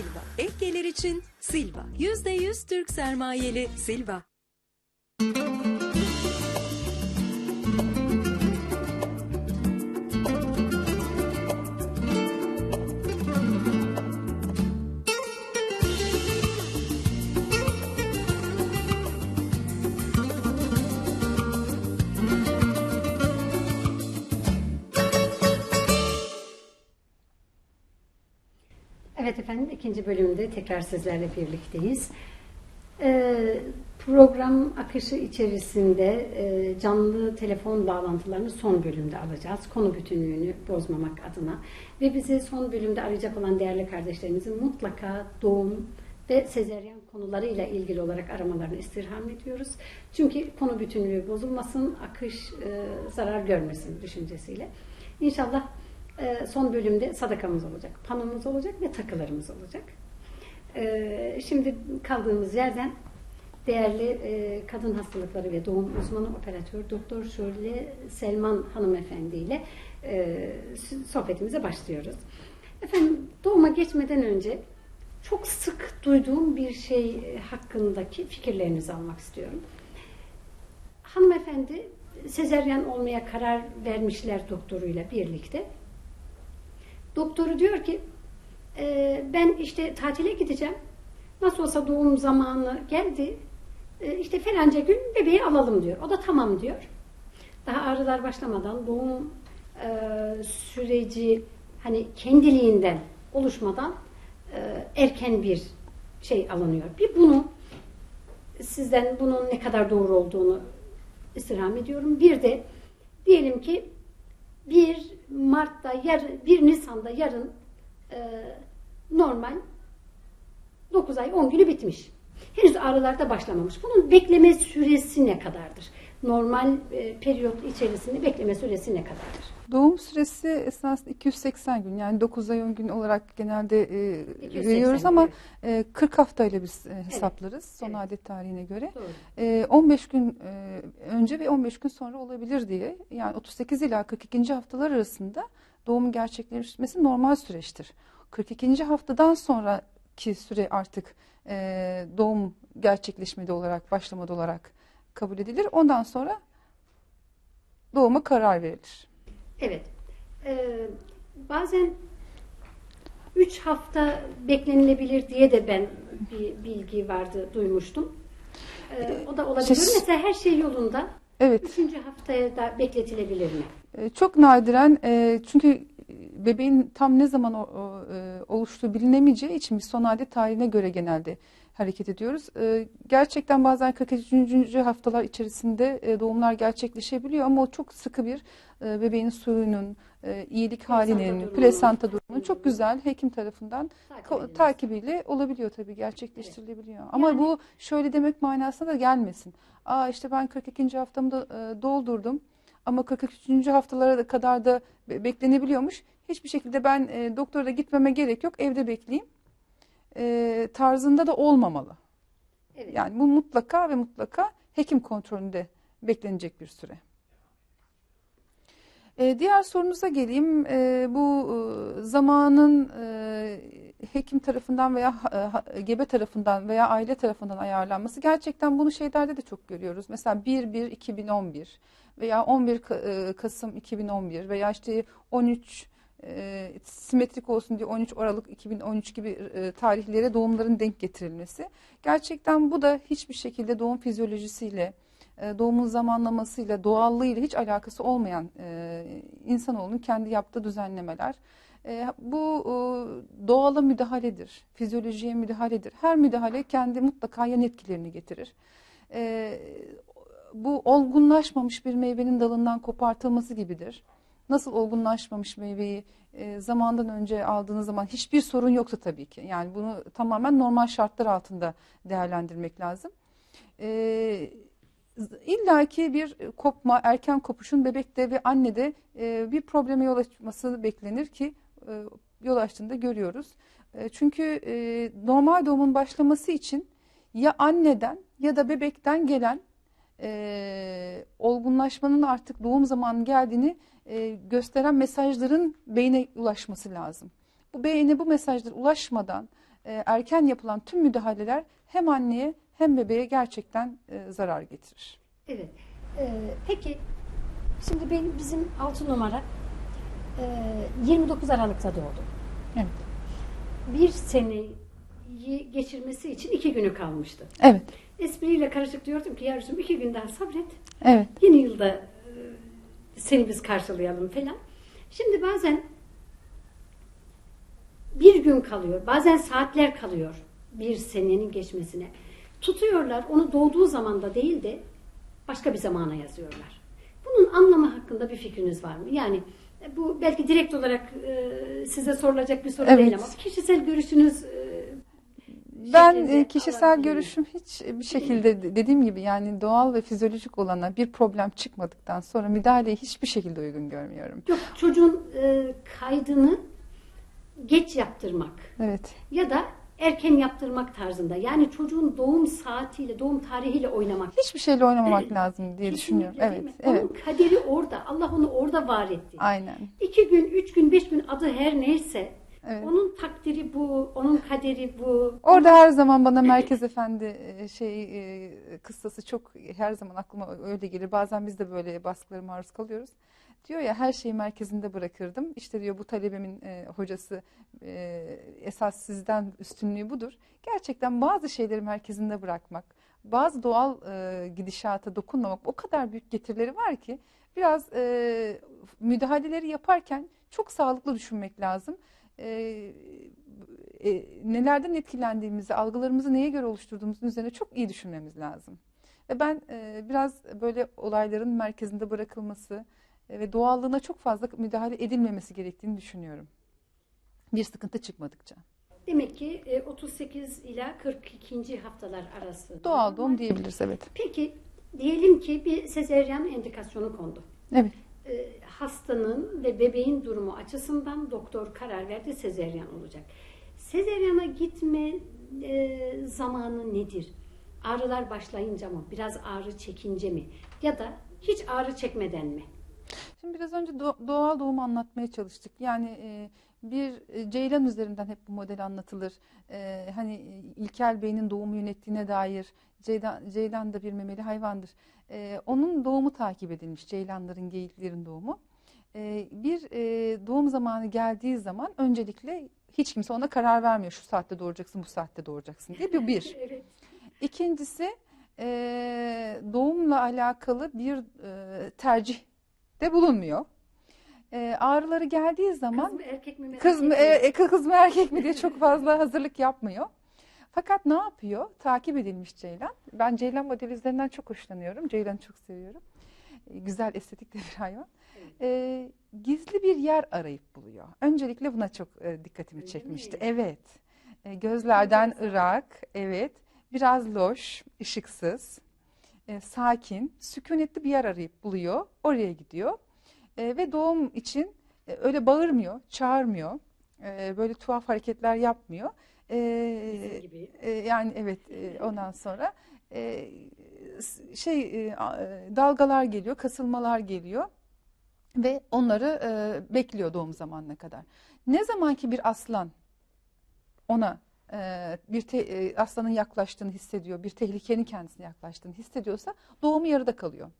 Silva. Ek gelir için Silva. %100 Türk sermayeli Silva. Efendim ikinci bölümde tekrar sizlerle birlikteyiz. Ee, program akışı içerisinde e, canlı telefon bağlantılarını son bölümde alacağız. Konu bütünlüğünü bozmamak adına. Ve bizi son bölümde arayacak olan değerli kardeşlerimizin mutlaka doğum ve sezeryan konularıyla ilgili olarak aramalarını istirham ediyoruz. Çünkü konu bütünlüğü bozulmasın, akış e, zarar görmesin düşüncesiyle. İnşallah e, son bölümde sadakamız olacak, panomuz olacak ve takılarımız olacak. E, şimdi kaldığımız yerden değerli e, kadın hastalıkları ve doğum uzmanı operatör Doktor Şule Selman hanımefendi ile e, sohbetimize başlıyoruz. Efendim doğuma geçmeden önce çok sık duyduğum bir şey hakkındaki fikirlerinizi almak istiyorum. Hanımefendi sezeryen olmaya karar vermişler doktoruyla birlikte. Doktoru diyor ki e, ben işte tatile gideceğim. Nasıl olsa doğum zamanı geldi. E, işte falanca gün bebeği alalım diyor. O da tamam diyor. Daha ağrılar başlamadan doğum e, süreci hani kendiliğinden oluşmadan e, erken bir şey alınıyor. Bir bunu sizden bunun ne kadar doğru olduğunu istirham ediyorum. Bir de diyelim ki 1 Mart'ta, yar, 1 Nisan'da yarın e, normal 9 ay 10 günü bitmiş. Henüz ağrılar da başlamamış. Bunun bekleme süresi ne kadardır? Normal e, periyot içerisinde bekleme süresi ne kadardır? Doğum süresi esasında 280 gün yani 9 ay 10 gün olarak genelde e, 280 veriyoruz ama evet. e, 40 haftayla biz e, hesaplarız son Evet. adet tarihine göre. Doğru. E, 15 gün e, önce ve 15 gün sonra olabilir diye yani 38 ila 42. haftalar arasında doğumun gerçekleşmesi normal süreçtir. 42. haftadan sonraki süre artık e, doğum gerçekleşmedi olarak başlamadı olarak kabul edilir. Ondan sonra doğuma karar verilir. Evet. Ee, bazen 3 hafta beklenilebilir diye de ben bir bilgi vardı, duymuştum. Ee, o da olabilir. Siz- Mesela her şey yolunda. Evet. Üçüncü haftaya da bekletilebilir mi? E, Çok nadiren e, çünkü bebeğin tam ne zaman o- o, e, oluştuğu bilinemeyeceği için biz son adet tarihine göre genelde hareket ediyoruz. E, Gerçekten bazen 43. haftalar içerisinde e, doğumlar gerçekleşebiliyor ama o çok sıkı bir e, bebeğin suyunun, e, iyilik halinin, durumu. plasenta durumunun çok güzel hekim tarafından Takip takibiyle olabiliyor tabii gerçekleştirilebiliyor. Ama Yani- bu şöyle demek manasına da gelmesin. Aa işte ben 42. haftamda e, doldurdum ama 43. haftalara da kadar da be- beklenebiliyormuş. Hiçbir şekilde ben e, doktora da gitmeme gerek yok evde bekleyeyim e, tarzında da olmamalı. Evet. Yani bu mutlaka ve mutlaka hekim kontrolünde beklenecek bir süre. E, diğer sorunuza geleyim. E, bu e, zamanın e, hekim tarafından veya ha- gebe tarafından veya aile tarafından ayarlanması gerçekten bunu şeylerde de çok görüyoruz. Mesela 1-1-2011 veya 11 Ka- e, Kasım 2011 veya işte 13 e, simetrik olsun diye 13 Aralık 2013 gibi e, tarihlere doğumların denk getirilmesi. Gerçekten bu da hiçbir şekilde doğum fizyolojisiyle, e, doğumun zamanlamasıyla, doğallığıyla hiç alakası olmayan e, insanoğlunun kendi yaptığı düzenlemeler. E, bu e, doğala müdahaledir, fizyolojiye müdahaledir. Her müdahale kendi mutlaka yan etkilerini getirir. Bu olgunlaşmamış bir meyvenin dalından kopartılması gibidir. Nasıl olgunlaşmamış meyveyi e, zamandan önce aldığınız zaman hiçbir sorun yoksa tabii ki. Yani bunu tamamen normal şartlar altında değerlendirmek lazım. E, İlla ki bir kopma, erken kopuşun bebekte ve annede e, bir probleme yol açması beklenir ki e, yol açtığında görüyoruz. E, çünkü e, normal doğumun başlaması için ya anneden ya da bebekten gelen e, olgunlaşmanın artık doğum zamanı geldiğini e, gösteren mesajların beyne ulaşması lazım. Bu beyne bu mesajlar ulaşmadan e, erken yapılan tüm müdahaleler hem anneye hem bebeğe gerçekten e, zarar getirir. Evet. Ee, peki şimdi benim bizim 6 numara e, 29 Aralık'ta doğdu. Evet. Bir seneyi geçirmesi için iki günü kalmıştı. Evet. Espriyle karışık diyordum ki yavrucuğum iki gün daha sabret. Evet. Yeni yılda seni biz karşılayalım falan. Şimdi bazen bir gün kalıyor, bazen saatler kalıyor bir senenin geçmesine. Tutuyorlar, onu doğduğu zamanda değil de başka bir zamana yazıyorlar. Bunun anlamı hakkında bir fikriniz var mı? Yani e, bu belki direkt olarak e, size sorulacak bir soru Evet. değil ama kişisel görüşünüz e, Ben e, kişisel görüşüm hiç bir şekilde de- dediğim gibi yani doğal ve fizyolojik olana bir problem çıkmadıktan sonra müdahaleyi hiçbir şekilde uygun görmüyorum. Yok çocuğun e, kaydını geç yaptırmak Evet. ya da erken yaptırmak tarzında. Yani çocuğun doğum saatiyle, doğum tarihiyle oynamak. Hiçbir şeyle oynamamak Evet. lazım diye Kesinlikle düşünüyorum. Evet. mi? Evet. Onun kaderi orada. Allah onu orada var etti. Aynen. İki gün, üç gün, beş gün adı her neyse Evet. onun takdiri bu, onun kaderi bu. Orada her zaman bana Merkez Efendi e, şey e, kıssası çok her zaman aklıma öyle gelir. Bazen biz de böyle baskılara maruz kalıyoruz. Diyor ya her şeyi merkezinde bırakırdım. İşte diyor bu talebemin e, hocası e, esas sizden üstünlüğü budur. Gerçekten bazı şeyleri merkezinde bırakmak, bazı doğal e, gidişata dokunmamak o kadar büyük getirileri var ki biraz e, müdahaleleri yaparken çok sağlıklı düşünmek lazım. E, e, nelerden etkilendiğimizi, algılarımızı neye göre oluşturduğumuzun üzerine çok iyi düşünmemiz lazım. Ve ben e, biraz böyle olayların merkezinde bırakılması e, ve doğallığına çok fazla müdahale edilmemesi gerektiğini düşünüyorum. Bir sıkıntı çıkmadıkça. Demek ki e, 38 ila 42. haftalar arası. Doğal doğum diyebiliriz evet. Peki diyelim ki bir sezeryan endikasyonu kondu. Evet. E, hastanın ve bebeğin durumu açısından doktor karar verdi sezeryan olacak. Sezeryana gitme e, zamanı nedir? Ağrılar başlayınca mı? Biraz ağrı çekince mi? Ya da hiç ağrı çekmeden mi? Şimdi biraz önce do- doğal doğumu anlatmaya çalıştık. Yani e, bir e, ceylan üzerinden hep bu model anlatılır. E, hani e, ilkel beynin doğumu yönettiğine dair ceylan, ceylan da bir memeli hayvandır. E, onun doğumu takip edilmiş. Ceylanların, geyiklerin doğumu. E, bir e, doğum zamanı geldiği zaman öncelikle hiç kimse ona karar vermiyor. Şu saatte doğuracaksın, bu saatte doğuracaksın diye. Bu bir. Evet. İkincisi e, doğumla alakalı bir e, tercih de bulunmuyor. E, ağrıları geldiği zaman Kız mı erkek mi? kız mı, e, kız mı erkek mi diye çok fazla hazırlık yapmıyor. Fakat ne yapıyor? Takip edilmiş Ceylan. Ben Ceylan modeli üzerinden çok hoşlanıyorum. Ceylan'ı çok seviyorum. E, güzel, estetik de bir hayvan. Evet. E, gizli bir yer arayıp buluyor. Öncelikle buna çok e, dikkatimi Öyle çekmişti. mi? Evet. E, gözlerden Enteresan. ırak. Evet. Biraz loş, ışıksız, e, sakin, sükunetli bir yer arayıp buluyor. Oraya gidiyor. E, ve doğum için e, öyle bağırmıyor, çağırmıyor. E, böyle tuhaf hareketler yapmıyor. E, gibi. e, yani evet e, ondan sonra e, şey e, e, dalgalar geliyor, kasılmalar geliyor ve onları e, bekliyor doğum zamanına kadar. Ne zaman ki bir aslan ona bir te- e, aslanın yaklaştığını hissediyor, bir tehlikenin kendisine yaklaştığını hissediyorsa doğumu yarıda kalıyor.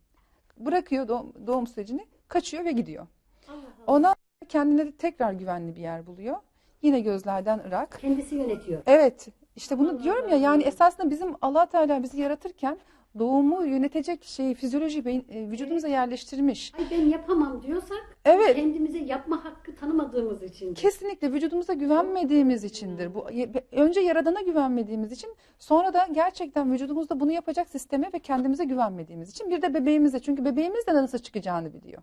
Bırakıyor doğum, doğum sürecini, kaçıyor ve gidiyor. Ona kendine de tekrar güvenli bir yer buluyor. Yine gözlerden ırak. Kendisi yönetiyor. Evet. işte bunu Allah diyorum ya yani esasında bizim Allah Teala bizi yaratırken doğumu yönetecek şeyi fizyoloji beyin, e, vücudumuza yerleştirmiş. Ay ben yapamam diyorsak Evet. kendimize yapma hakkı tanımadığımız için. Kesinlikle vücudumuza güvenmediğimiz içindir. Bu önce yaradana güvenmediğimiz için, sonra da gerçekten vücudumuzda bunu yapacak sisteme ve kendimize güvenmediğimiz için, bir de bebeğimize. Çünkü bebeğimiz de nasıl çıkacağını biliyor.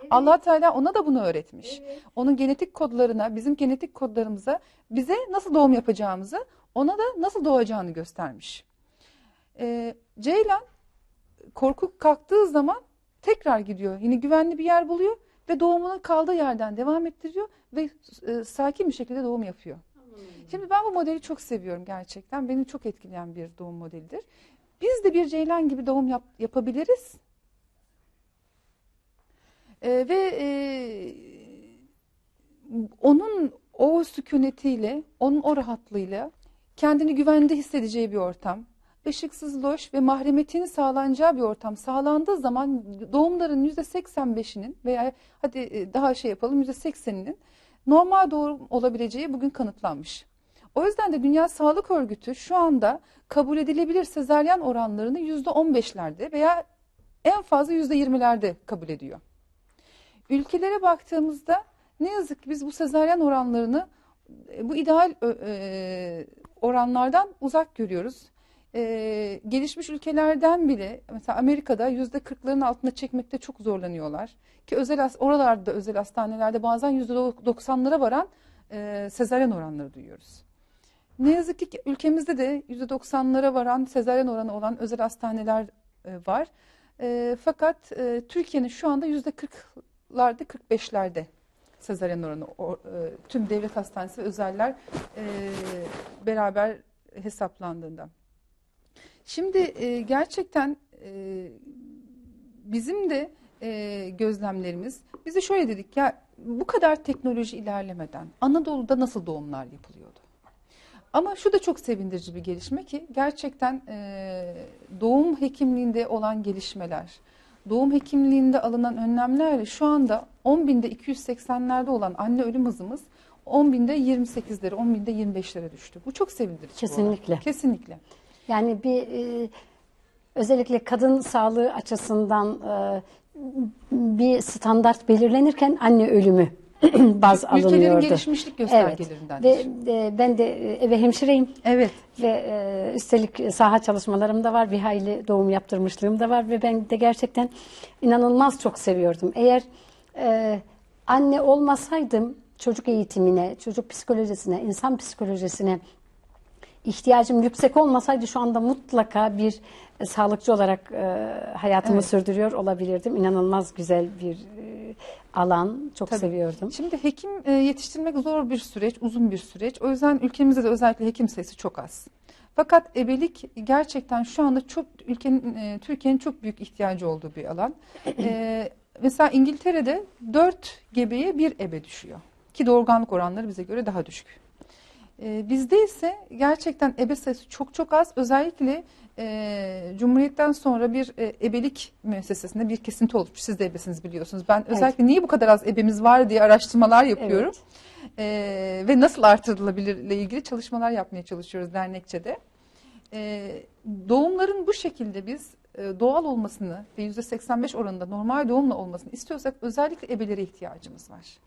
Evet. Allah Teala ona da bunu öğretmiş. Evet. Onun genetik kodlarına, bizim genetik kodlarımıza, bize nasıl doğum yapacağımızı, ona da nasıl doğacağını göstermiş. Ee, Ceylan korku kalktığı zaman tekrar gidiyor. Yine güvenli bir yer buluyor ve doğumunu kaldığı yerden devam ettiriyor ve e, sakin bir şekilde doğum yapıyor. Aman. Şimdi ben bu modeli çok seviyorum gerçekten. Beni çok etkileyen bir doğum modelidir. Biz de bir ceylan gibi doğum yap- yapabiliriz. Ee, ve e, onun o sükunetiyle, onun o rahatlığıyla kendini güvende hissedeceği bir ortam, ışıksız, loş ve mahremiyetinin sağlanacağı bir ortam sağlandığı zaman doğumların %85'inin veya hadi e, daha şey yapalım %80'inin normal doğum olabileceği bugün kanıtlanmış. O yüzden de Dünya Sağlık Örgütü şu anda kabul edilebilir sezaryen oranlarını %15'lerde veya en fazla %20'lerde kabul ediyor. Ülkelere baktığımızda ne yazık ki biz bu sezaryen oranlarını e, bu ideal e, oranlardan uzak görüyoruz. E, gelişmiş ülkelerden bile mesela Amerika'da yüzde kırkların altına çekmekte çok zorlanıyorlar. Ki özel oralarda özel hastanelerde bazen yüzde doksanlara varan e, sezaryen oranları duyuyoruz. Ne yazık ki ülkemizde de yüzde doksanlara varan sezaryen oranı olan özel hastaneler e, var. E, fakat e, Türkiye'nin şu anda yüzde kırklarda 45'lerde sezaryen oranı o, e, tüm devlet hastanesi ve özeller e, beraber hesaplandığında. Şimdi e, gerçekten e, bizim de e, gözlemlerimiz bize şöyle dedik ya bu kadar teknoloji ilerlemeden Anadolu'da nasıl doğumlar yapılıyordu? Ama şu da çok sevindirici bir gelişme ki gerçekten e, doğum hekimliğinde olan gelişmeler, doğum hekimliğinde alınan önlemlerle şu anda 10 binde 280'lerde olan anne ölüm hızımız 10 binde 28'lere, 10 binde 25'lere düştü. Bu çok sevindirici. Kesinlikle. Kesinlikle. Yani bir e, özellikle kadın sağlığı açısından e, bir standart belirlenirken anne ölümü baz Ülkelerin alınıyordu. gelişmişlik Evet. göstergelerindendir. Ve e, ben de e, eve hemşireyim Evet. ve e, üstelik saha çalışmalarım da var. Bir hayli doğum yaptırmışlığım da var ve ben de gerçekten inanılmaz çok seviyordum. Eğer e, anne olmasaydım çocuk eğitimine, çocuk psikolojisine, insan psikolojisine ihtiyacım yüksek olmasaydı şu anda mutlaka bir e, sağlıkçı olarak e, hayatımı Evet. sürdürüyor olabilirdim. İnanılmaz güzel bir e, alan. Çok Tabii. seviyordum. Şimdi hekim e, yetiştirmek zor bir süreç, uzun bir süreç. O yüzden ülkemizde de özellikle hekim sayısı çok az. Fakat ebelik gerçekten şu anda çok ülkenin e, Türkiye'nin çok büyük ihtiyacı olduğu bir alan. E, mesela İngiltere'de 4 gebeye bir ebe düşüyor. Ki doğurganlık oranları bize göre daha düşük. E, bizde ise gerçekten ebe sayısı çok çok az. Özellikle e, Cumhuriyet'ten sonra bir e, ebelik müessesesinde bir kesinti olmuş. Siz de ebesiniz biliyorsunuz. Ben özellikle niye bu kadar az ebemiz var diye araştırmalar yapıyorum. E, ve nasıl artırılabilirle ilgili çalışmalar yapmaya çalışıyoruz dernekçede. E, doğumların bu şekilde biz e, doğal olmasını ve %85 oranında normal doğumla olmasını istiyorsak özellikle ebelere ihtiyacımız var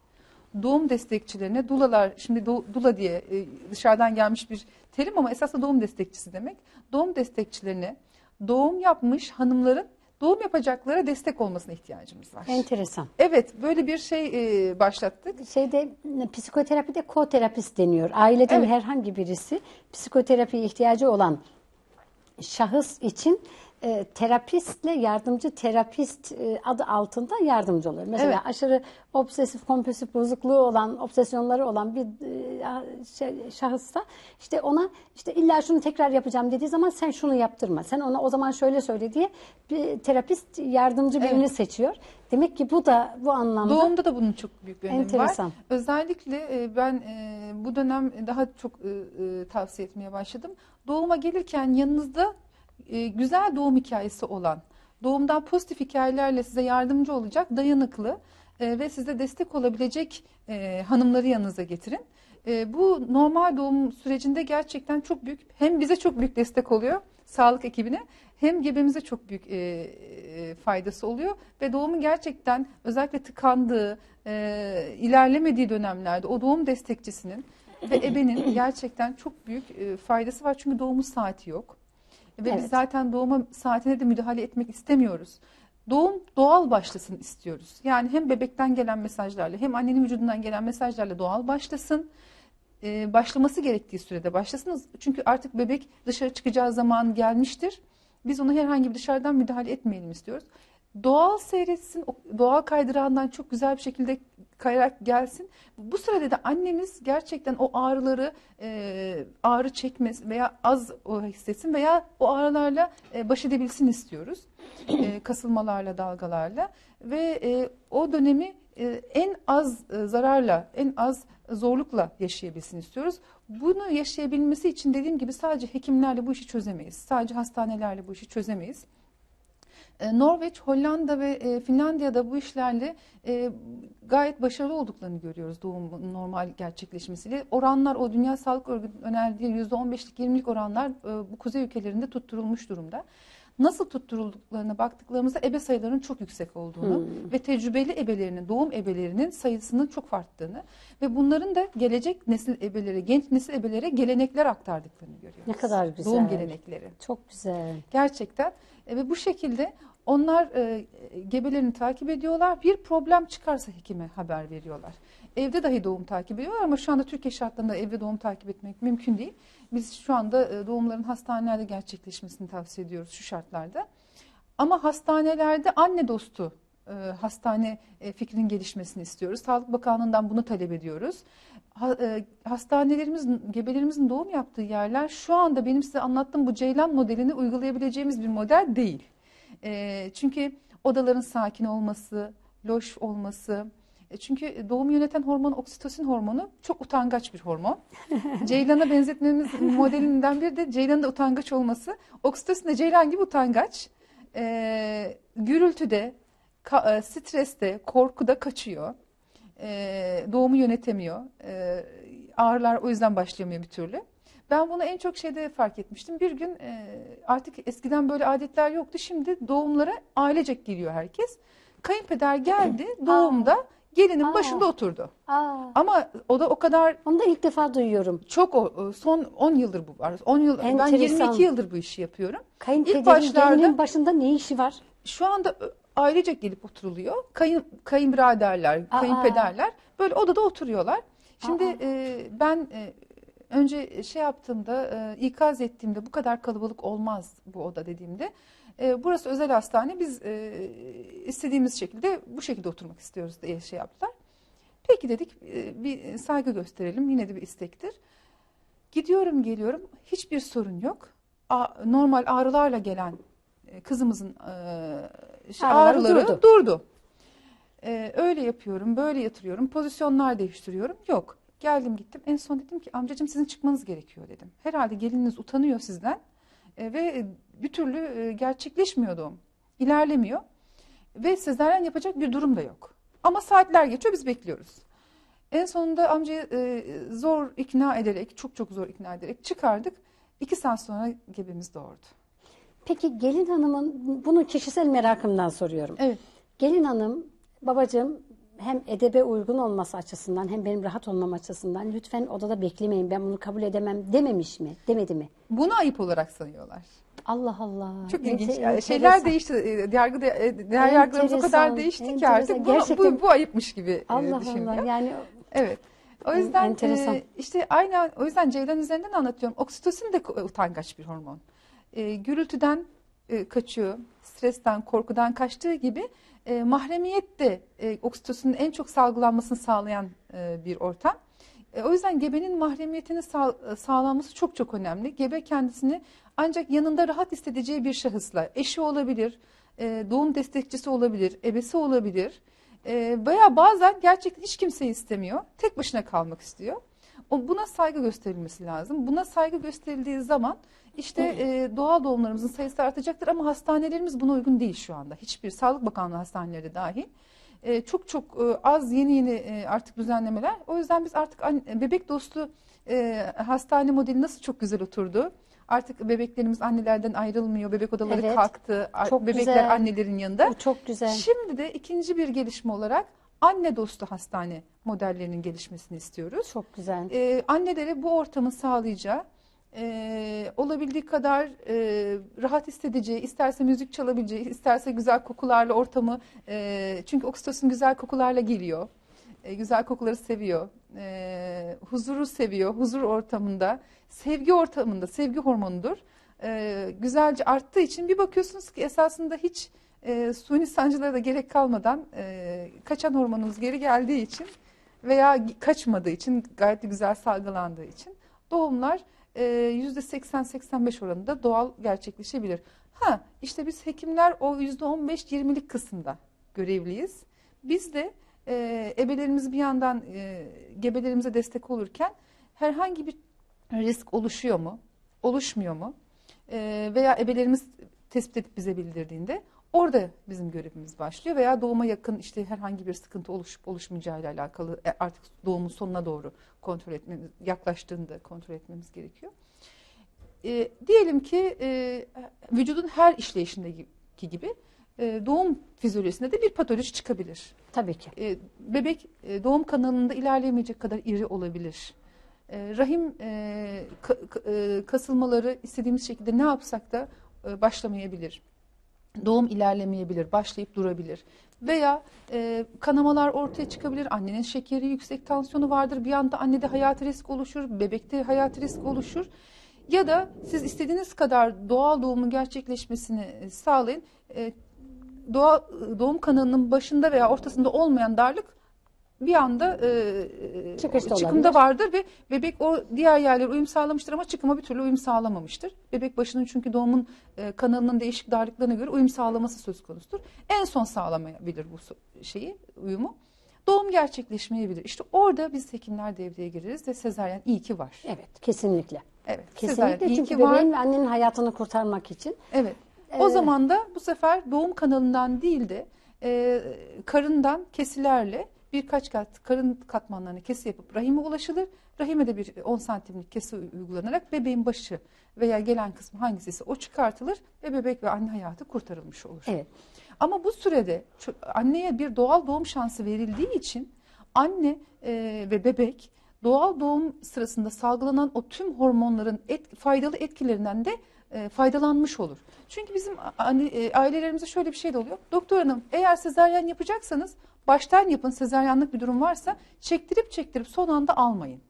doğum destekçilerine dulalar şimdi do- dula diye e, dışarıdan gelmiş bir terim ama esasında doğum destekçisi demek. Doğum destekçilerine doğum yapmış hanımların doğum yapacaklara destek olmasına ihtiyacımız var. Enteresan. Evet böyle bir şey e, başlattık. Şeyde psikoterapide koterapist deniyor. Aileden Evet. herhangi birisi psikoterapiye ihtiyacı olan şahıs için e, terapistle yardımcı terapist e, adı altında yardımcı oluyor. Mesela Evet. aşırı obsesif kompulsif bozukluğu olan, obsesyonları olan bir e, şey, şahısta işte ona işte illa şunu tekrar yapacağım dediği zaman sen şunu yaptırma. Sen ona o zaman şöyle söyle diye bir terapist yardımcı birini Evet. seçiyor. Demek ki bu da bu anlamda Doğumda da bunun çok büyük bir önemi Enteresan. var. Özellikle e, ben e, bu dönem daha çok e, tavsiye etmeye başladım. Doğuma gelirken yanınızda e, güzel doğum hikayesi olan, doğumdan pozitif hikayelerle size yardımcı olacak, dayanıklı e, ve size destek olabilecek e, hanımları yanınıza getirin. Bu normal doğum sürecinde gerçekten çok büyük, hem bize çok büyük destek oluyor, sağlık ekibine, hem gebemize çok büyük faydası oluyor ve doğumun gerçekten özellikle tıkandığı, ilerlemediği dönemlerde o doğum destekçisinin ve ebenin gerçekten çok büyük faydası var çünkü doğumun saati yok. Ve biz Evet. zaten doğuma saatine de müdahale etmek istemiyoruz. Doğum doğal başlasın istiyoruz. Yani hem bebekten gelen mesajlarla hem annenin vücudundan gelen mesajlarla doğal başlasın. Ee, başlaması gerektiği sürede başlasın. Çünkü artık bebek dışarı çıkacağı zaman gelmiştir. Biz ona herhangi bir dışarıdan müdahale etmeyelim istiyoruz. Doğal seyretsin, doğal kaydırağından çok güzel bir şekilde kayarak gelsin. Bu sırada da annemiz gerçekten o ağrıları e, ağrı çekmesin veya az hissetsin veya o ağrılarla e, baş edebilsin istiyoruz. E, kasılmalarla, dalgalarla ve e, o dönemi e, en az e, zararla, en az zorlukla yaşayabilsin istiyoruz. Bunu yaşayabilmesi için dediğim gibi sadece hekimlerle bu işi çözemeyiz. Sadece hastanelerle bu işi çözemeyiz. E, Norveç, Hollanda ve e, Finlandiya'da bu işlerle e, gayet başarılı olduklarını görüyoruz doğumun normal gerçekleşmesiyle. Oranlar o Dünya Sağlık Örgütü'nün önerdiği %15'lik 20'lik oranlar bu kuzey ülkelerinde tutturulmuş durumda. Nasıl tutturulduklarına baktıklarımızda ebe sayılarının çok yüksek olduğunu ve tecrübeli ebelerinin, doğum ebelerinin sayısının çok arttığını ve bunların da gelecek nesil ebelere, genç nesil ebelere gelenekler aktardıklarını görüyoruz. Ne kadar güzel. Doğum gelenekleri. Çok güzel. Gerçekten ve bu şekilde onlar e, gebelerini takip ediyorlar. Bir problem çıkarsa hekime haber veriyorlar. Evde dahi doğum takip ediyorlar ama şu anda Türkiye şartlarında evde doğum takip etmek mümkün değil. Biz şu anda e, doğumların hastanelerde gerçekleşmesini tavsiye ediyoruz şu şartlarda. Ama hastanelerde anne dostu e, hastane e, fikrinin gelişmesini istiyoruz. Sağlık Bakanlığı'ndan bunu talep ediyoruz. Ha, e, hastanelerimizin, gebelerimizin doğum yaptığı yerler şu anda benim size anlattığım bu Ceylan modelini uygulayabileceğimiz bir model değil. E, çünkü odaların sakin olması, loş olması, e, çünkü doğumu yöneten hormon oksitosin hormonu çok utangaç bir hormon. Ceylan'a benzetmemiz modelinden bir de Ceylan'ın da utangaç olması. Oksitosin de Ceylan gibi utangaç. E, gürültüde, ka- e, streste, korkuda kaçıyor. E, doğumu yönetemiyor. E, ağrılar o yüzden başlayamıyor bir türlü. Ben bunu en çok şeyde fark etmiştim. Bir gün e, artık eskiden böyle adetler yoktu. Şimdi doğumlara ailecek geliyor herkes. Kayınpeder geldi doğumda gelinin Aa. başında oturdu. Aa, Ama o da o kadar onu da ilk defa duyuyorum. çok o- son 10 yıldır bu var. 10 yıl ben Enteresan. 22 yıldır bu işi yapıyorum. Kayınpederin başlarda- gelinin başında ne işi var? Şu anda ö- ailecek gelip oturuluyor. Kayın kayınbiraderler, kayınpederler böyle odada oturuyorlar. Şimdi Aa. e, ben e, önce şey yaptığımda, e, ikaz ettiğimde bu kadar kalabalık olmaz bu oda dediğimde. e, burası özel hastane. Biz e, istediğimiz şekilde bu şekilde oturmak istiyoruz diye şey yaptılar. Peki dedik e, bir saygı gösterelim. Yine de bir istektir. Gidiyorum geliyorum. Hiçbir sorun yok. A- normal ağrılarla gelen e, kızımızın e, şey, Ağrıları ağrıları durdu. durdu. E, öyle yapıyorum, böyle yatırıyorum, pozisyonlar değiştiriyorum. Yok. Geldim gittim. En son dedim ki amcacığım sizin çıkmanız gerekiyor dedim. Herhalde gelininiz utanıyor sizden E, ve bir türlü e, gerçekleşmiyor doğum. İlerlemiyor. Ve sezaryen yapacak bir durum da yok. Ama saatler geçiyor biz bekliyoruz. En sonunda amcayı e, zor ikna ederek, çok çok zor ikna ederek çıkardık. İki saat sonra gebemiz doğurdu. Peki gelin hanımın, bunu kişisel merakımdan soruyorum. Evet. Gelin hanım, babacığım hem edebe uygun olması açısından hem benim rahat olmam açısından lütfen odada beklemeyin ben bunu kabul edemem dememiş mi? Demedi mi? Bunu ayıp olarak sanıyorlar. Allah Allah. Çok ilginç. Enteresan. şeyler değişti. e, Yargı de- e, değer yargılarımız o kadar Enteresan, değişti ki artık Gerçekten- bu, bu ayıpmış gibi e, Allah düşünüyor. Allah yani Evet. O En- yüzden enteresan. e, işte aynı o yüzden Ceylan üzerinden anlatıyorum. Oksitosin de utangaç bir hormon. E, gürültüden e, kaçıyor, stresten, korkudan kaçtığı gibi e, mahremiyet de e, oksitosinin en çok salgılanmasını sağlayan e, bir ortam. E, o yüzden gebenin mahremiyetinin sağ, e, sağlanması çok çok önemli. Gebe kendisini ancak yanında rahat hissedeceği bir şahısla, eşi olabilir, e, doğum destekçisi olabilir, ebesi olabilir. E, veya bazen gerçekten hiç kimseyi istemiyor, tek başına kalmak istiyor. O buna saygı gösterilmesi lazım. Buna saygı gösterildiği zaman işte e, doğal doğumlarımızın sayısı artacaktır ama hastanelerimiz buna uygun değil şu anda. Hiçbir Sağlık Bakanlığı hastaneleri dahil. E, çok çok e, az yeni yeni e, artık düzenlemeler. O yüzden biz artık an- bebek dostu e, hastane modeli nasıl çok güzel oturdu. Artık bebeklerimiz annelerden ayrılmıyor. Bebek odaları Evet. kalktı. Çok Bebekler güzel. annelerin yanında. bu çok güzel. Şimdi de ikinci bir gelişme olarak anne dostu hastane modellerinin gelişmesini istiyoruz. Çok güzel. Ee, annelere bu ortamı sağlayacağı, e, olabildiği kadar e, rahat hissedeceği, isterse müzik çalabileceği, isterse güzel kokularla ortamı, e, çünkü oksitosin güzel kokularla geliyor, E, güzel kokuları seviyor, E, huzuru seviyor, huzur ortamında, sevgi ortamında, sevgi hormonudur. E, güzelce arttığı için bir bakıyorsunuz ki esasında hiç e, suni sancılara da gerek kalmadan e, kaçan hormonumuz geri geldiği için veya kaçmadığı için gayet de güzel salgılandığı için doğumlar e, %80-85 oranında doğal gerçekleşebilir. Ha işte biz hekimler o %15-20'lik kısımda görevliyiz. Biz de e, ebelerimiz bir yandan e, gebelerimize destek olurken herhangi bir risk oluşuyor mu, oluşmuyor mu? E, veya ebelerimiz tespit edip bize bildirdiğinde orada bizim görevimiz başlıyor veya doğuma yakın işte herhangi bir sıkıntı oluşup oluşmayacağıyla alakalı e, artık doğumun sonuna doğru kontrol etmemiz, yaklaştığında kontrol etmemiz gerekiyor. E, diyelim ki e, vücudun her işleyişindeki gibi e, doğum fizyolojisinde de bir patoloji çıkabilir. Tabii ki. E, bebek e, doğum kanalında ilerleyemeyecek kadar iri olabilir. E, rahim e, ka- ka- e, kasılmaları istediğimiz şekilde ne yapsak da e, başlamayabilir. Doğum ilerlemeyebilir, başlayıp durabilir. Veya e, kanamalar ortaya çıkabilir. Annenin şekeri yüksek, tansiyonu vardır. Bir anda annede hayati risk oluşur, bebekte hayati risk oluşur. Ya da siz istediğiniz kadar doğal doğumun gerçekleşmesini e, sağlayın. E, doğal doğum kanalının başında veya ortasında olmayan darlık bir anda e, Çıkışta çıkımda olabilir. vardır ve bebek o diğer yerlere uyum sağlamıştır ama çıkıma bir türlü uyum sağlamamıştır. Bebek başının çünkü doğumun e, kanalının değişik darlıklarına göre uyum sağlaması söz konusudur. En son sağlamayabilir bu şeyi uyumu. Doğum gerçekleşmeyebilir. İşte orada biz hekimler devreye gireriz ve sezaryen iyi ki var. Evet, kesinlikle. Evet. sezaryen Kesinlikle iyi çünkü ki var. bebeğin ve annenin hayatını kurtarmak için. Evet. O zaman da bu sefer doğum kanalından değil de e, karından kesilerle birkaç kat karın katmanlarına kesi yapıp rahime ulaşılır. Rahime de bir 10 santimlik kesi uygulanarak bebeğin başı veya gelen kısmı hangisi ise o çıkartılır ve bebek ve anne hayatı kurtarılmış olur. Evet. Ama bu sürede anneye bir doğal doğum şansı verildiği için anne e, ve bebek doğal doğum sırasında salgılanan o tüm hormonların et- faydalı etkilerinden de e, faydalanmış olur. Çünkü bizim anne, e, ailelerimizde şöyle bir şey de oluyor. Doktor hanım eğer sezaryen yapacaksanız baştan yapın sezaryenlik bir durum varsa çektirip çektirip son anda almayın.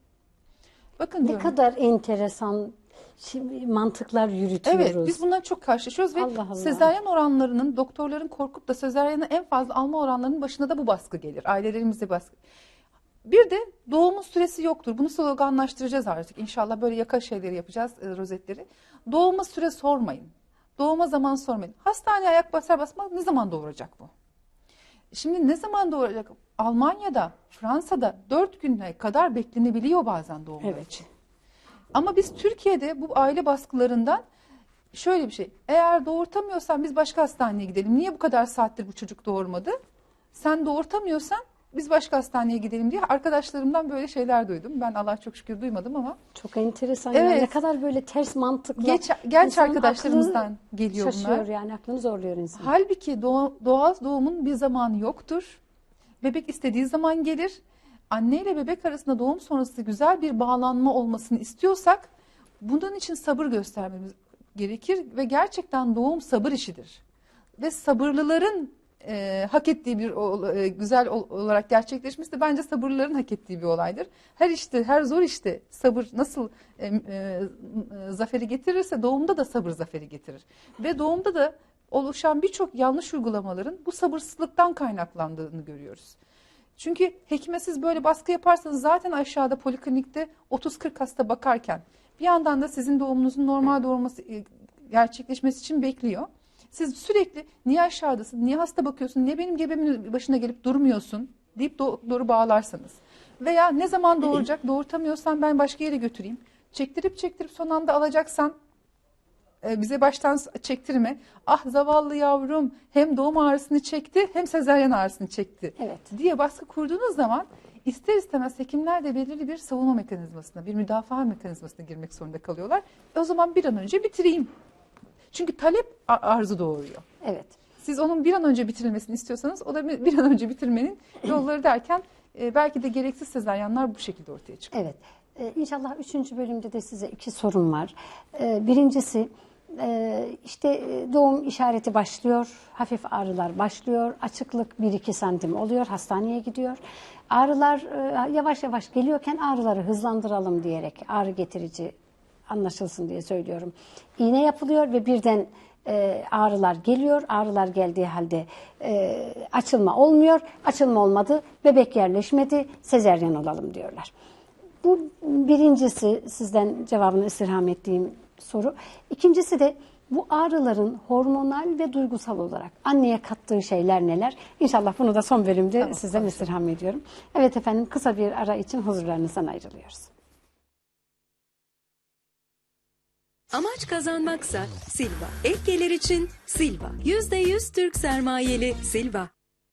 Bakın Ne diyorum. kadar enteresan şimdi mantıklar yürütüyoruz. Evet biz bundan çok karşılaşıyoruz ve Allah Allah. sezaryen oranlarının doktorların korkup da sezaryeni en fazla alma oranlarının başında da bu baskı gelir. Ailelerimizde baskı. Bir de doğumun süresi yoktur. Bunu sloganlaştıracağız artık. İnşallah böyle yaka şeyleri yapacağız, e, rozetleri. Doğuma süre sormayın. Doğuma zaman sormayın. Hastaneye ayak basar basmaz ne zaman doğuracak bu? Şimdi ne zaman doğuracak? Almanya'da, Fransa'da 4 güne kadar beklenebiliyor bazen doğumlar Evet. için. Ama biz Türkiye'de bu aile baskılarından şöyle bir şey. Eğer doğurtamıyorsan biz başka hastaneye gidelim. Niye bu kadar saattir bu çocuk doğurmadı? Sen doğurtamıyorsan biz başka hastaneye gidelim diye arkadaşlarımdan böyle şeyler duydum. Ben Allah çok şükür duymadım ama Çok enteresan. yani. Evet. Ne kadar böyle ters mantıkla. Geç- genç arkadaşlarımızdan geliyor şaşıyor bunlar. yani aklını zorluyor insan. Halbuki doğa- doğal doğumun bir zamanı yoktur. Bebek istediği zaman gelir. Anne ile bebek arasında doğum sonrası güzel bir bağlanma olmasını istiyorsak bunun için sabır göstermemiz gerekir ve gerçekten doğum sabır işidir. Ve sabırlıların e, hak ettiği bir e, güzel ol- olarak gerçekleşmesi de bence sabırlıların hak ettiği bir olaydır. Her işte, her zor işte sabır nasıl e, e, e, zaferi getirirse doğumda da sabır zaferi getirir. Ve doğumda da oluşan birçok yanlış uygulamaların bu sabırsızlıktan kaynaklandığını görüyoruz. Çünkü hekime siz böyle baskı yaparsanız zaten aşağıda poliklinikte 30-40 hasta bakarken bir yandan da sizin doğumunuzun normal doğurması e, gerçekleşmesi için bekliyor. Siz sürekli niye aşağıdasın, niye hasta bakıyorsun, niye benim gebemin başına gelip durmuyorsun deyip doktoru bağlarsanız. Veya ne zaman doğuracak, doğurtamıyorsan ben başka yere götüreyim. Çektirip çektirip son anda alacaksan e, bize baştan çektirme. Ah zavallı yavrum hem doğum ağrısını çekti hem sezaryen ağrısını çekti Evet. diye baskı kurduğunuz zaman ister istemez hekimler de belirli bir savunma mekanizmasına, bir müdafaa mekanizmasına girmek zorunda kalıyorlar. O zaman bir an önce bitireyim. Çünkü talep arzı doğuruyor. Evet. Siz onun bir an önce bitirilmesini istiyorsanız o da bir an önce bitirmenin yolları derken e, belki de gereksiz sezaryenler bu şekilde ortaya çıkıyor. Evet. Ee, inşallah üçüncü bölümde de size iki sorum var. Ee, birincisi e, işte e, doğum işareti başlıyor. Hafif ağrılar başlıyor. Açıklık 1-2 santim oluyor. Hastaneye gidiyor. Ağrılar e, yavaş yavaş geliyorken ağrıları hızlandıralım diyerek ağrı getirici anlaşılsın diye söylüyorum. İğne yapılıyor ve birden e, ağrılar geliyor. Ağrılar geldiği halde e, açılma olmuyor. Açılma olmadı, bebek yerleşmedi, sezeryen olalım diyorlar. Bu birincisi sizden cevabını istirham ettiğim soru. İkincisi de bu ağrıların hormonal ve duygusal olarak anneye kattığı şeyler neler? İnşallah bunu da son bölümde tamam, sizden istirham ediyorum. Evet efendim kısa bir ara için huzurlarınızdan ayrılıyoruz. Amaç kazanmaksa Silva. Ek gelir için Silva. %100 Türk sermayeli Silva.